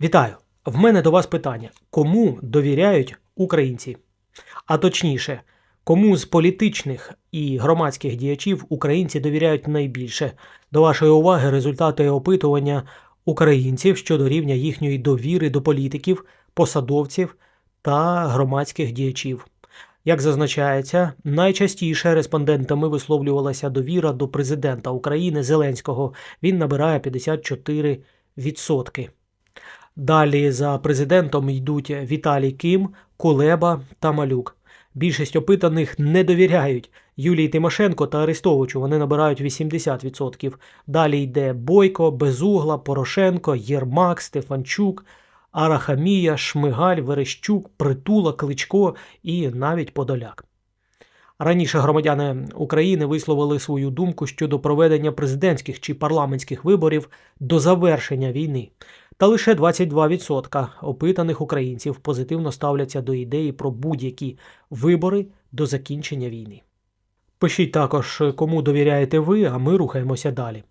Вітаю! В мене до вас питання: кому довіряють українці? А точніше, кому з політичних і громадських діячів українці довіряють найбільше? До вашої уваги результати опитування українців щодо рівня їхньої довіри до політиків, посадовців та громадських діячів. Як зазначається, найчастіше респондентами висловлювалася довіра до президента України Зеленського. Він набирає 54%. Далі за президентом йдуть Віталій Ким, Кулеба та Малюк. Більшість опитаних не довіряють Юлії Тимошенко та Арестовичу. Вони набирають 80%. Далі йде Бойко, Безугла, Порошенко, Єрмак, Стефанчук, Арахамія, Шмигаль, Верещук, Притула, Кличко і навіть Подоляк. Раніше громадяни України висловили свою думку щодо проведення президентських чи парламентських виборів до завершення війни. Та лише 22% опитаних українців позитивно ставляться до ідеї про будь-які вибори до закінчення війни. Пишіть також, кому довіряєте ви, а ми рухаємося далі.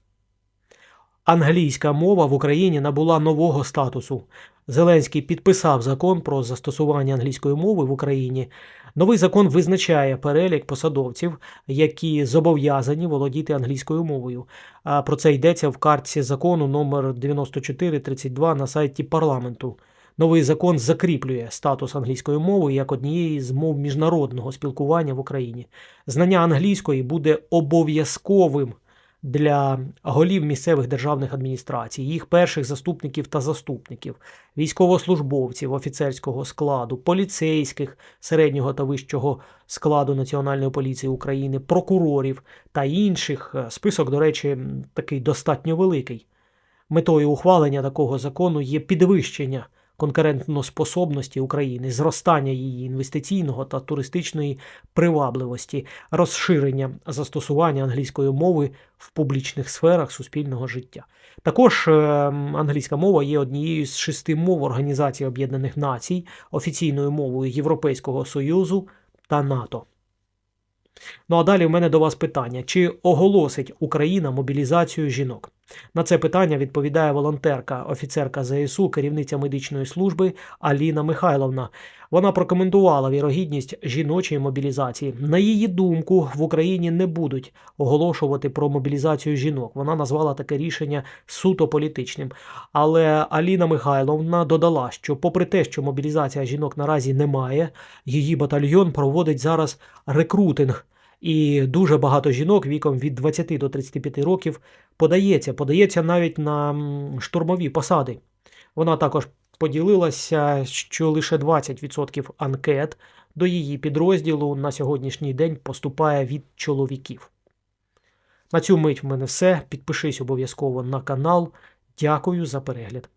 Англійська мова в Україні набула нового статусу. Зеленський підписав закон про застосування англійської мови в Україні. Новий закон визначає перелік посадовців, які зобов'язані володіти англійською мовою. А про це йдеться в картці закону номер 9432 на сайті парламенту. Новий закон закріплює статус англійської мови як однієї з мов міжнародного спілкування в Україні. Знання англійської буде обов'язковим для голів місцевих державних адміністрацій, їх перших заступників та заступників, військовослужбовців офіцерського складу, поліцейських середнього та вищого складу Національної поліції України, прокурорів та інших. Список, до речі, такий достатньо великий. Метою ухвалення такого закону є підвищення конкурентноспособності України, зростання її інвестиційного та туристичної привабливості, розширення застосування англійської мови в публічних сферах суспільного життя. Також е, англійська мова є однією з шести мов Організації Об'єднаних Націй, офіційною мовою Європейського Союзу та НАТО. Ну а далі в мене до вас питання: чи оголосить Україна мобілізацію жінок? На це питання відповідає волонтерка, офіцерка ЗСУ, керівниця медичної служби Аліна Михайловна. Вона прокоментувала вірогідність жіночої мобілізації. На її думку, в Україні не будуть оголошувати про мобілізацію жінок. Вона назвала таке рішення суто політичним. Але Аліна Михайловна додала, що, попри те, що мобілізація жінок наразі немає, її батальйон проводить зараз рекрутинг. І дуже багато жінок віком від 20 до 35 років подається, подається навіть на штурмові посади. Вона також поділилася, що лише 20% анкет до її підрозділу на сьогоднішній день поступає від чоловіків. На цю мить в мене все. Підпишись обов'язково на канал. Дякую за перегляд.